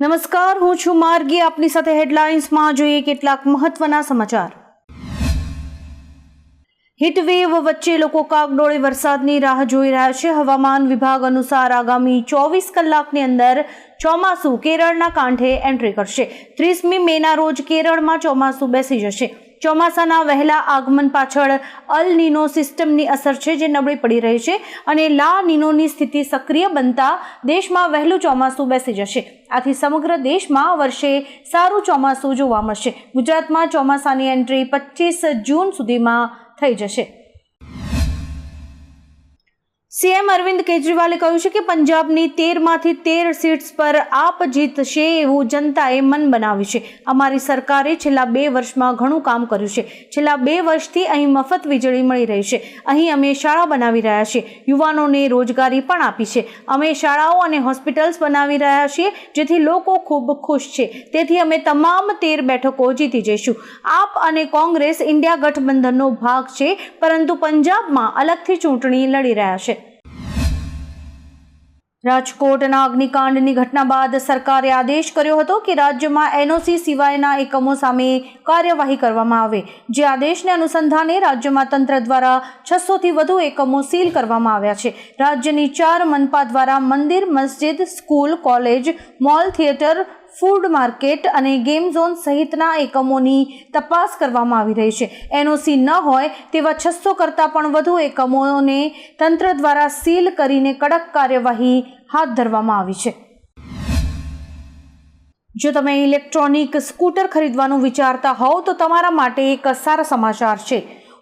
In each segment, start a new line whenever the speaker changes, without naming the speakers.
નમસ્કાર, હું છું માર્ગી. આપની સાથે હેડલાઇન્સમાં જોઈએ કેટલાક મહત્વના સમાચાર. હીટવેવ વચ્ચે લોકો કાગડોળે વરસાદની રાહ જોઈ રહ્યા છે. હવામાન વિભાગ અનુસાર આગામી ચોવીસ કલાકની અંદર ચોમાસું કેરળના કાંઠે એન્ટ્રી કરશે. ત્રીસમી મેના રોજ કેરળમાં ચોમાસું બેસી જશે. ચોમાસાના વહેલા આગમન પાછળ અલ નીનો સિસ્ટમની અસર છે જે નબળી પડી રહી છે અને લા નીનોની સ્થિતિ સક્રિય બનતા દેશમાં વહેલું ચોમાસું બેસી જશે. આથી સમગ્ર દેશમાં વર્ષે સારું ચોમાસું જોવા મળશે. ગુજરાતમાં ચોમાસાની એન્ટ્રી પચીસ જૂન સુધીમાં થઈ જશે. સીએમ અરવિંદ કેજરીવાલે કહ્યું છે કે પંજાબની તેરમાંથી તેર સીટ્સ પર આપ જીતશે એવું જનતાએ મન બનાવ્યું છે. અમારી સરકારે છેલ્લા બે વર્ષમાં ઘણું કામ કર્યું છે. છેલ્લા બે વર્ષથી અહીં મફત વીજળી મળી રહી છે. અહીં અમે શાળા બનાવી રહ્યા છીએ. યુવાનોને રોજગારી પણ આપી છે. અમે શાળાઓ અને હોસ્પિટલ્સ બનાવી રહ્યા છીએ, જેથી લોકો ખૂબ ખુશ છે. તેથી અમે તમામ તેર બેઠકો જીતી જઈશું. આપ અને કોંગ્રેસ ઇન્ડિયા ગઠબંધનનો ભાગ છે, પરંતુ પંજાબમાં અલગથી ચૂંટણી લડી રહ્યા છે. રાજકોટના અગ્નિકાંડની ઘટના બાદ સરકારે આદેશ કર્યો હતો કે રાજ્યમાં એનઓસી સિવાયના એકમો સામે કાર્યવાહી કરવામાં આવે. જે આદેશને અનુસંધાને રાજ્યમાં તંત્ર દ્વારા છસોથી વધુ એકમો સીલ કરવામાં આવ્યા છે. રાજ્યની ચાર મનપા દ્વારા મંદિર, મસ્જિદ, school, college, mall, theatre food market અને ગેમ ઝોન સહિતના એકમોની તપાસ કરવામાં આવી રહી છે. એનઓસી ન હોય તેવા છસો કરતાં પણ વધુ એકમોને તંત્ર દ્વારા સીલ કરીને કડક કાર્યવાહી હાથ ધરવામાં આવી છે. જો તમે ઇલેક્ટ્રોનિક સ્કૂટર ખરીદવાનું વિચારતા હોવ તો તમારા માટે એક સારા સમાચાર છે.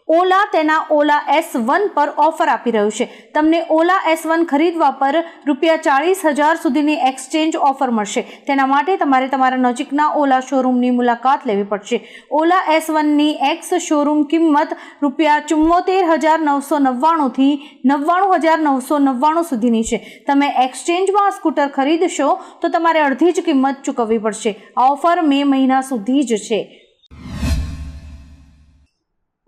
ઓલા તેના ઓલા એસ વન પર ઓફર આપી રહ્યું છે. તમને ઓલા એસ વન ખરીદવા પર રૂપિયા ચાળીસ હજાર સુધીની એક્સચેન્જ ઓફર મળશે. તેના માટે તમારે તમારા નજીકના ઓલા શોરૂમની મુલાકાત લેવી પડશે. ઓલા એસ વનની એક્સ શોરૂમ કિંમત રૂપિયા ચુમ્મોતેર હજાર નવસો નવ્વાણુંથી નવ્વાણું હજાર નવસો નવ્વાણું સુધીની છે. તમે એક્સચેન્જમાં સ્કૂટર ખરીદશો તો તમારે અડધી જ કિંમત ચૂકવવી પડશે. આ ઓફર મે મહિના સુધી જ છે.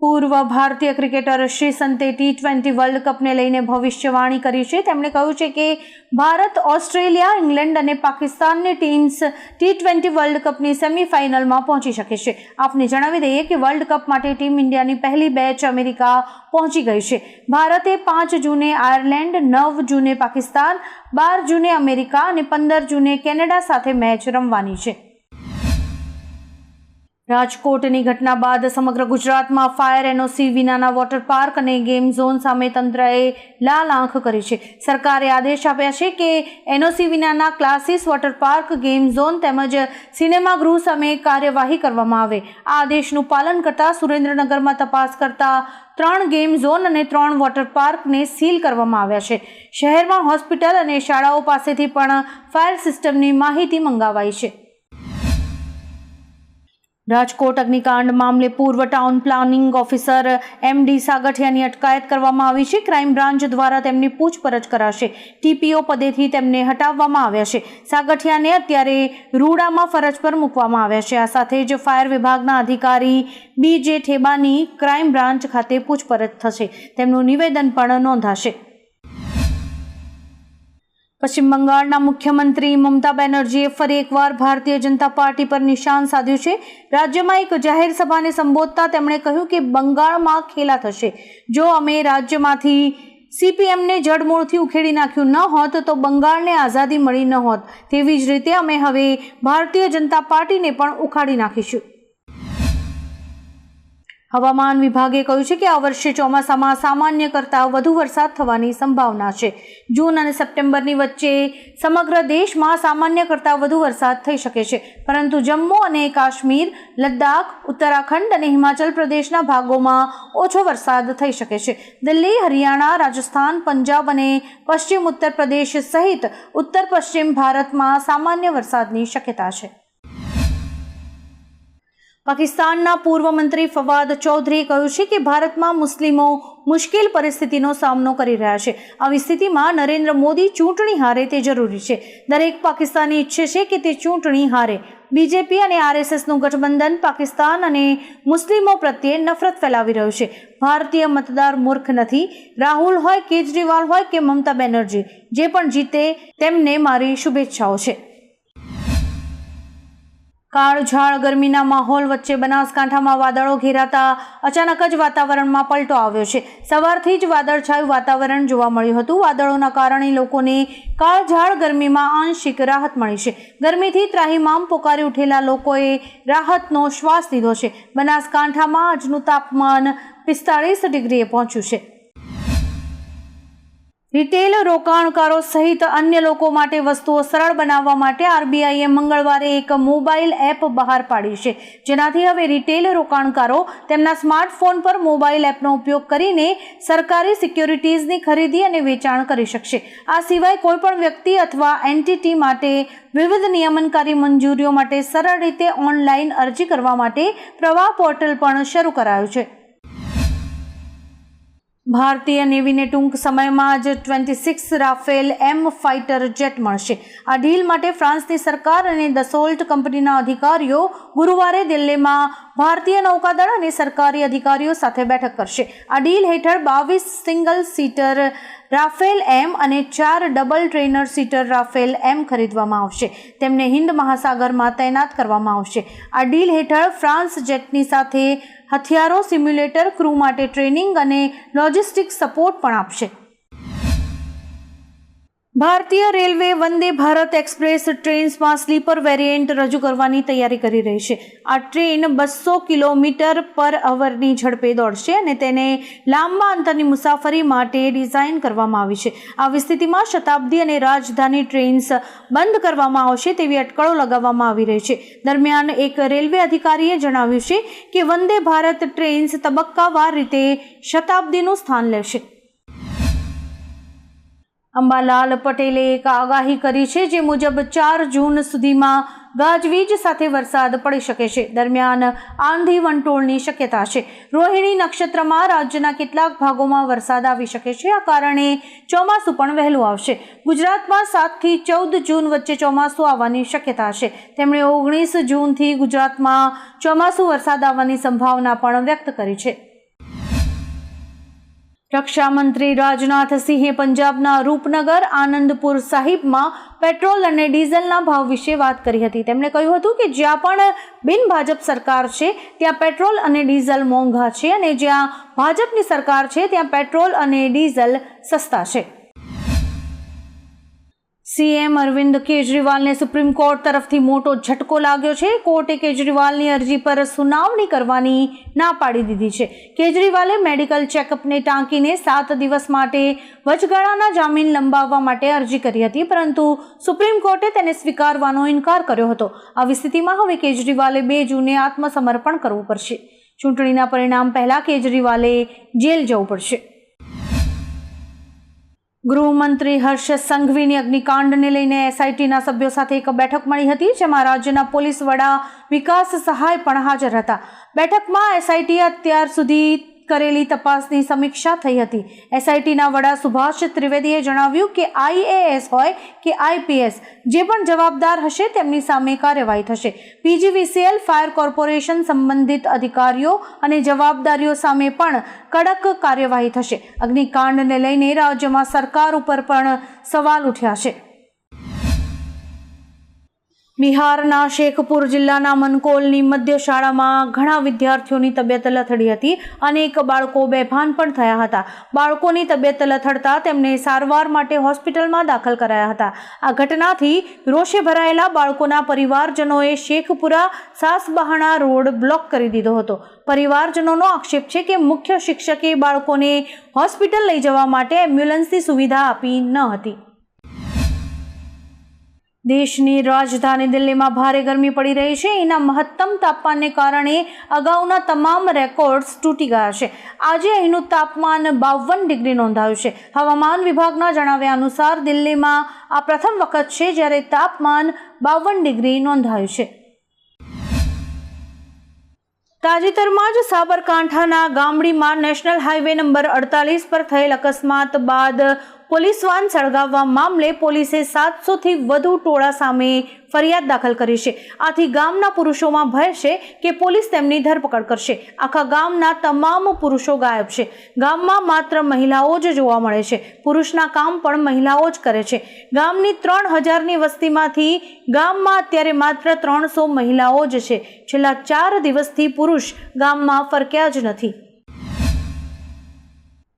પૂર્વ ભારતીય ક્રિકેટર શ્રીસંતે ટી ટ્વેન્ટી વર્લ્ડ કપને લઈને ભવિષ્યવાણી કરી છે. તેમણે કહ્યું છે કે ભારત, ઓસ્ટ્રેલિયા, ઇંગ્લેન્ડ અને પાકિસ્તાનની ટીમ્સ ટી ટ્વેન્ટી વર્લ્ડ કપની સેમીફાઇનલમાં પહોંચી શકે છે. આપને જણાવી દઈએ કે વર્લ્ડ કપ માટે ટીમ ઇન્ડિયાની પહેલી બેચ અમેરિકા પહોંચી ગઈ છે. ભારતે પાંચ જૂને આયર્લેન્ડ, નવ જૂને પાકિસ્તાન, બાર જૂને અમેરિકા અને પંદર જૂને કેનેડા સાથે મેચ રમવાની છે. રાજકોટની ઘટના બાદ સમગ્ર ગુજરાતમાં ફાયર એનઓસી વિનાના વોટર પાર્ક અને ગેમ ઝોન સામે તંત્રએ લાલ આંખ કરી છે. સરકારે આદેશ આપ્યા છે કે એનઓસી વિનાના classes water park, game zone તેમજ સિનેમાગૃહ સામે કાર્યવાહી કરવામાં આવે. આ આદેશનું પાલન કરતા સુરેન્દ્રનગરમાં તપાસ કરતા ત્રણ ગેમ ઝોન અને ત્રણ વોટર પાર્કને સીલ કરવામાં આવ્યા છે. શહેરમાં હોસ્પિટલ અને શાળાઓ પાસેથી પણ ફાયર સિસ્ટમની માહિતી મંગાવાઈ છે. રાજકોટ અગ્નિકાંડ મામલે પૂર્વ town planning officer M D સાગઠિયાની અટકાયત કરવામાં આવી છે. ક્રાઇમ બ્રાન્ચ દ્વારા તેમની પૂછપરછ કરાશે. ટીપીઓ પદેથી તેમને હટાવવામાં આવ્યા છે. સાગઠિયાને અત્યારે રૂડામાં ફરજ પર મૂકવામાં આવ્યા છે. આ સાથે જ ફાયર વિભાગના અધિકારી બી જે ઠેબાની ક્રાઇમ બ્રાન્ચ ખાતે પૂછપરછ થશે. તેમનું નિવેદન પણ નોંધાશે. પશ્ચિમ બંગાળના મુખ્યમંત્રી મમતા બેનર્જીએ ફરી એકવાર ભારતીય જનતા પાર્ટી પર નિશાન સાધ્યું છે. રાજ્યમાં એક જાહેર સભાને સંબોધતા તેમણે કહ્યું કે બંગાળમાં ખેલા થશે. જો અમે રાજ્યમાંથી સીપીએમને જડમૂળથી ઉખેડી નાખ્યું ન હોત, તો બંગાળને આઝાદી મળી ન હોત. તેવી જ રીતે અમે હવે ભારતીય જનતા પાર્ટીને પણ ઉખાડી નાખીશું. હવામાન વિભાગે કહ્યું છે કે આ વર્ષે ચોમાસામાં સામાન્ય કરતાં વધુ વરસાદ થવાની સંભાવના છે. જૂન અને સપ્ટેમ્બરની વચ્ચે સમગ્ર દેશમાં સામાન્ય કરતાં વધુ વરસાદ થઈ શકે છે. પરંતુ જમ્મુ અને કાશ્મીર, લદ્દાખ, ઉત્તરાખંડ અને હિમાચલ પ્રદેશના ભાગોમાં ઓછો વરસાદ થઈ શકે છે. દિલ્હી, હરિયાણા, રાજસ્થાન, પંજાબ અને પશ્ચિમ ઉત્તર પ્રદેશ સહિત ઉત્તર પશ્ચિમ ભારતમાં સામાન્ય વરસાદની શક્યતા છે. પાકિસ્તાનના પૂર્વ મંત્રી ફવાદ ચૌધરીએ કહ્યું છે કે ભારતમાં મુસ્લિમો મુશ્કેલ પરિસ્થિતિનો સામનો કરી રહ્યા છે. આવી સ્થિતિમાં નરેન્દ્ર મોદી ચૂંટણી હારે તે જરૂરી છે. દરેક પાકિસ્તાની ઈચ્છે છે કે તે ચૂંટણી હારે. બીજેપી અને આરએસએસનું ગઠબંધન પાકિસ્તાન અને મુસ્લિમો પ્રત્યે નફરત ફેલાવી રહ્યું છે. ભારતીય મતદાર મૂર્ખ નથી. રાહુલ હોય, કેજરીવાલ હોય કે મમતા બેનર્જી, જે પણ જીતે તેમને મારી શુભેચ્છાઓ છે. કાળઝાળ ગરમીના માહોલ વચ્ચે બનાસકાંઠામાં વાદળો ઘેરાતા અચાનક જ વાતાવરણમાં પલટો આવ્યો છે. સવારથી જ વાદળછાયું વાતાવરણ જોવા મળ્યું હતું. વાદળોના કારણે લોકોને કાળઝાળ ગરમીમાં આંશિક રાહત મળી છે. ગરમીથી ત્રાહીમામ પોકારી ઉઠેલા લોકોએ રાહતનો શ્વાસ લીધો છે. બનાસકાંઠામાં આજનું તાપમાન પિસ્તાળીસ ડિગ્રીએ પહોંચ્યું છે. રિટેલ રોકાણકારો સહિત અન્ય લોકો માટે વસ્તુઓ સરળ બનાવવા માટે આરબીઆઈએ મંગળવારે એક મોબાઈલ એપ બહાર પાડી છે. જેનાથી હવે રિટેલ રોકાણકારો તેમના સ્માર્ટફોન પર મોબાઈલ એપનો ઉપયોગ કરીને સરકારી સિક્યોરિટીઝની ખરીદી અને વેચાણ કરી શકશે. આ સિવાય કોઈપણ વ્યક્તિ અથવા એન્ટિટી માટે વિવિધ નિયમનકારી મંજૂરીઓ માટે સરળ રીતે ઓનલાઈન અરજી કરવા માટે પ્રવાહ પોર્ટલ પણ શરૂ કરાયું છે. ભારતીય નેવીને ટૂંક સમયમાં જ twenty six Rafale M fighter jet મળશે. આ ડીલ માટે ફ્રાન્સની સરકાર અને દસોલ્ટ કંપનીના અધિકારીઓ ગુરુવારે દિલ્હીમાં ભારતીય નૌકાદળ અને સરકારી અધિકારીઓ સાથે બેઠક કરશે. આ ડીલ હેઠળ બાવીસ સિંગલ સીટર રાફેલ એમ અને ચાર double trainer seater Rafale M ખરીદવામાં આવશે. તેમને હિન્દ મહાસાગરમાં તૈનાત કરવામાં આવશે. આ ડીલ હેઠળ ફ્રાન્સ જેટની સાથે હથિયારો સિમ્યુલેટર, ક્રૂ માટે ટ્રેનિંગ અને લોજિસ્ટિક સપોર્ટ પણ આપશે. ભારતીય રેલવે વંદે ભારત એક્સપ્રેસ ટ્રેન્સમાં સ્લીપર વેરિયન્ટ રજૂ કરવાની તૈયારી કરી રહી છે. આ ટ્રેન બસો કિલોમીટર પર અવરની ઝડપે દોડશે અને તેને લાંબા અંતરની મુસાફરી માટે ડિઝાઇન કરવામાં આવી છે. આવી સ્થિતિમાં શતાબ્દી અને રાજધાની ટ્રેન્સ બંધ કરવામાં આવશે તેવી અટકળો લગાવવામાં આવી રહી છે. દરમિયાન એક રેલવે અધિકારીએ જણાવ્યું છે કે વંદે ભારત ટ્રેન્સ તબક્કાવાર રીતે શતાબ્દીનું સ્થાન લેશે. અંબાલાલ પટેલે એક આગાહી કરી છે જે મુજબ ચાર જૂન સુધીમાં ગાજવીજ સાથે વરસાદ પડી શકે છે. દરમિયાન આંધી વંટોળની શક્યતા છે. રોહિણી નક્ષત્રમાં રાજ્યના કેટલાક ભાગોમાં વરસાદ આવી શકે છે. આ કારણે ચોમાસું પણ વહેલું આવશે. ગુજરાતમાં સાતથી ચૌદ જૂન વચ્ચે ચોમાસું આવવાની શક્યતા છે. તેમણે ઓગણીસ જૂનથી ગુજરાતમાં ચોમાસું વરસાદ આવવાની સંભાવના પણ વ્યક્ત કરી છે. રક્ષામંત્રી રાજનાથ સિંહે પંજાબના રૂપનગર આનંદપુર સાહિબમાં પેટ્રોલ અને ડીઝલના ભાવ વિશે વાત કરી હતી. તેમણે કહ્યું હતું કે જ્યાં પણ બિન ભાજપ સરકાર છે, ત્યાં પેટ્રોલ અને ડીઝલ મોંઘા છે અને જ્યાં ભાજપની સરકાર છે, ત્યાં પેટ્રોલ અને ડીઝલ સસ્તા છે. સીએમ અરવિંદ કેજરીવાલને સુપ્રીમ કોર્ટ તરફથી મોટો ઝટકો લાગ્યો છે. કોર્ટે કેજરીવાલની અરજી પર સુનાવણી કરવાની ના પાડી દીધી છે. કેજરીવાલે મેડિકલ ચેકઅપને ટાંકીને સાત દિવસ માટે વચગાળાના જામીન લંબાવવા માટે અરજી કરી હતી, પરંતુ સુપ્રીમ કોર્ટે તેને સ્વીકારવાનો ઇનકાર કર્યો હતો. આવી સ્થિતિમાં હવે કેજરીવાલે બે જૂને આત્મસમર્પણ કરવું પડશે. ચૂંટણીના પરિણામ પહેલાં કેજરીવાલે જેલ જવું પડશે. ગૃહમંત્રી હર્ષ સંઘવીની અગ્નિકાંડને લઈને એસઆઈટીના સભ્યો સાથે એક બેઠક મળી હતી, જેમાં રાજ્યના પોલીસ વડા વિકાસ સહાય પણ હાજર હતા. બેઠકમાં એસઆઈટી અત્યાર સુધી કરેલી તપાસની સમીક્ષા થઈ હતી. એસઆઈટીના વડા સુભાષ ત્રિવેદીએ જણાવ્યું કે આઈએએસ હોય કે આઈપીએસ જે પણ જવાબદાર હશે તેમની સામે કાર્યવાહી થશે. પીજીવીસીએલ ફાયર કોર્પોરેશન સંબંધિત અધિકારીઓ અને જવાબદારીઓ સામે પણ કડક કાર્યવાહી થશે. અગ્નિકાંડને લઈને રાજ્યમાં સરકાર ઉપર પણ સવાલ ઉઠ્યા છે. બિહારના શેખપુર જિલ્લાના મનકોલની મધ્ય શાળામાં ઘણા વિદ્યાર્થીઓની તબિયત લથડી હતી. અનેક બાળકો બેભાન પણ થયા હતા. બાળકોની તબિયત લથડતા તેમને સારવાર માટે હોસ્પિટલમાં દાખલ કરાયા હતા. આ ઘટનાથી રોષે ભરાયેલા બાળકોના પરિવારજનોએ શેખપુરા સાસબહાણા રોડ બ્લોક કરી દીધો હતો. પરિવારજનોનો આક્ષેપ છે કે મુખ્ય શિક્ષકે બાળકોને હોસ્પિટલ લઈ જવા માટે એમ્બ્યુલન્સની સુવિધા આપી ન હતી. દેશની રાજધાની દિલ્હીમાં ભારે ગરમી પડી રહી છે. એના મહત્તમ તાપમાનને કારણે અગાઉના તમામ રેકોર્ડ્સ તૂટી ગયા છે. આજે અહીંનું તાપમાન બાવન ડિગ્રી નોંધાયું છે. હવામાન વિભાગના જણાવ્યા અનુસાર દિલ્હીમાં આ પ્રથમ વખત છે જ્યારે તાપમાન બાવન ડિગ્રી નોંધાયું છે. તાજેતરમાં જ સાબરકાંઠાના ગામડીમાં નેશનલ હાઈવે નંબર અડતાલીસ પર થયેલ અકસ્માત બાદ પોલીસ વાન સળગાવવા મામલે પોલીસે સાતસોથી વધુ ટોળા સામે ફરિયાદ દાખલ કરી છે. આથી ગામના પુરુષોમાં ભય છે કે પોલીસ તેમની ધરપકડ કરશે. આખા ગામના તમામ પુરુષો ગાયબ છે. ગામમાં માત્ર મહિલાઓ જ જોવા મળે છે. પુરુષના કામ પણ મહિલાઓ જ કરે છે. ગામની ત્રણ હજારની વસ્તીમાંથી ગામમાં અત્યારે માત્ર ત્રણસો મહિલાઓ જ છે. છેલ્લા ચાર દિવસથી પુરુષ ગામમાં ફરક્યા જ નથી.